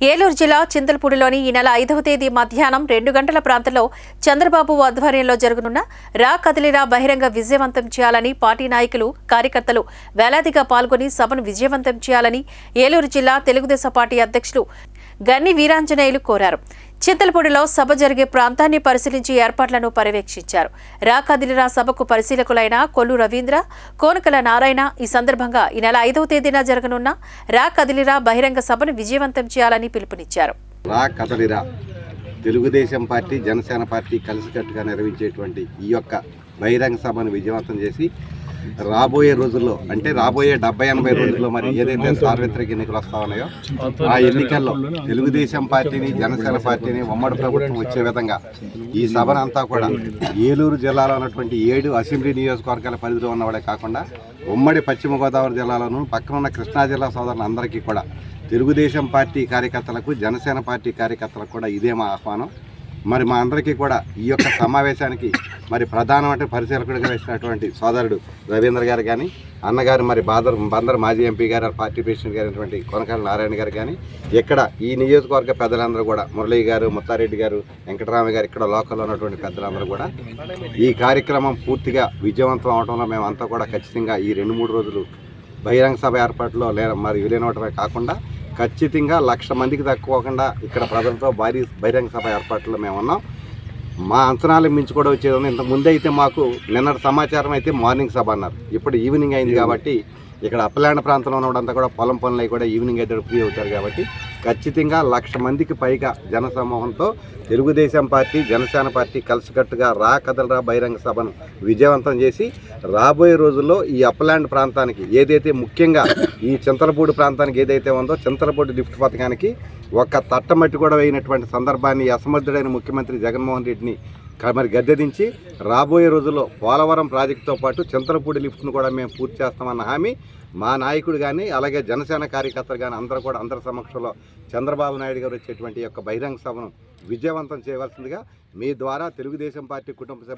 ఏలూరు జిల్లా చింతలపూడిలోని ఈ నెల ఐదవ తేదీ మధ్యాహ్నం రెండు గంటల ప్రాంతంలో చంద్రబాబు ఆధ్వర్యంలో జరగనున్న రా కదిలిరా బహిరంగ విజయవంతం చేయాలని పార్టీ నాయకులు కార్యకర్తలు వేలాదిగా పాల్గొని సభను విజయవంతం చేయాలని ఏలూరు జిల్లా తెలుగుదేశం పార్టీ అధ్యక్షులు గన్ని వీరాంజనేయులు కోరారు. చింతలపూడిలో సభ జరిగే ప్రాంతాన్ని పరిశీలించి ఏర్పాట్లను పర్యవేక్షించారు. రాకదిలిరా సభకు పరిశీలకులైన కొల్లు రవీంద్ర కోనకల నారాయణ ఈ సందర్భంగా ఈ నెల ఐదవ తేదీన జరగనున్న రాకదిలిరా బహిరంగ సభను విజయవంతం చేయాలని పిలుపునిచ్చారు. రా తెలుగుదేశం పార్టీ జనసేన పార్టీ కలిసికట్టుగా నిర్వహించేటువంటి ఈ యొక్క బహిరంగ సభను విజయవంతం చేసి రాబోయే రోజుల్లో అంటే రాబోయే డెబ్బై ఎనభై రోజుల్లో మరి ఏదైతే సార్వత్రిక ఎన్నికలు వస్తా ఉన్నాయో ఆ ఎన్నికల్లో తెలుగుదేశం పార్టీని జనసేన పార్టీని ఉమ్మడి ప్రభుత్వం వచ్చే విధంగా ఈ సభనంతా కూడా ఏలూరు జిల్లాలో ఉన్నటువంటి ఏడు అసెంబ్లీ నియోజకవర్గాల పరిధిలో ఉన్నవాడే కాకుండా ఉమ్మడి పశ్చిమ గోదావరి జిల్లాలోను పక్కన ఉన్న కృష్ణా జిల్లా సోదరులందరికీ కూడా తెలుగుదేశం పార్టీ కార్యకర్తలకు జనసేన పార్టీ కార్యకర్తలకు కూడా ఇదే మా ఆహ్వానం. మరి మా అందరికీ కూడా ఈ యొక్క సమావేశానికి మరి ప్రధానమైన పరిశీలకుడిగా వేసినటువంటి సోదరుడు రవీంద్ర గారు కానీ అన్నగారు మరి బాదర్ బందర్ మాజీ ఎంపీ గారు పార్టీ ప్రెసిడెంట్ గారైనటువంటి కొనకాల నారాయణ గారు కానీ ఇక్కడ ఈ నియోజకవర్గ పెద్దలందరూ కూడా మురళీ గారు ముత్తారెడ్డి గారు వెంకటరామ గారు ఇక్కడ లోకల్లో ఉన్నటువంటి పెద్దలందరూ కూడా ఈ కార్యక్రమం పూర్తిగా విజయవంతం అవడంలో మేమంతా కూడా ఖచ్చితంగా ఈ రెండు మూడు రోజులు బహిరంగ సభ ఏర్పాట్లో లే మరి విలీనవటమే కాకుండా ఖచ్చితంగా లక్ష మందికి తక్కువకుండా ఇక్కడ ప్రజలతో భారీ బహిరంగ సభ ఏర్పాట్లు మేము ఉన్నాం. మా అంచనాలు మించి కూడా వచ్చేది ఇంత ముందు అయితే మాకు నిన్నటి సమాచారం అయితే మార్నింగ్ సభ అన్నారు. ఇప్పుడు ఈవినింగ్ అయింది కాబట్టి ఇక్కడ అప్పలాండ ప్రాంతంలో ఉన్నవాడంతా కూడా పొలం పనులు కూడా ఈవినింగ్ అయితే ఫ్రీ అవుతారు కాబట్టి ఖచ్చితంగా లక్ష మందికి పైగా జన సమూహంతో తెలుగుదేశం పార్టీ జనసేన పార్టీ కలిసికట్టుగా రా కదలరా బహిరంగ సభను విజయవంతం చేసి రాబోయే రోజుల్లో ఈ అప్లాండ్ ప్రాంతానికి ఏదైతే ముఖ్యంగా ఈ చింతలపూడి ప్రాంతానికి ఏదైతే ఉందో చింతలపూడి లిఫ్ట్ పథకానికి ఒక తట్టమట్టి కూడా వేయినటువంటి సందర్భాన్ని అసమర్థుడైన ముఖ్యమంత్రి జగన్మోహన్ రెడ్డిని క- మరి గద్దెదించి రాబోయే రోజుల్లో పోలవరం ప్రాజెక్టుతో పాటు చింతలపూడి లిఫ్ట్ను కూడా మేము పూర్తి చేస్తామన్న హామీ మా నాయకుడు కానీ అలాగే జనసేన కార్యకర్తలు కానీ అందరూ కూడా అందరి సమక్షంలో చంద్రబాబు నాయుడు గారు వచ్చేటువంటి యొక్క బహిరంగ సభను విజయవంతం చేయవలసిందిగా మీ ద్వారా తెలుగుదేశం పార్టీ కుటుంబ సభ్యులు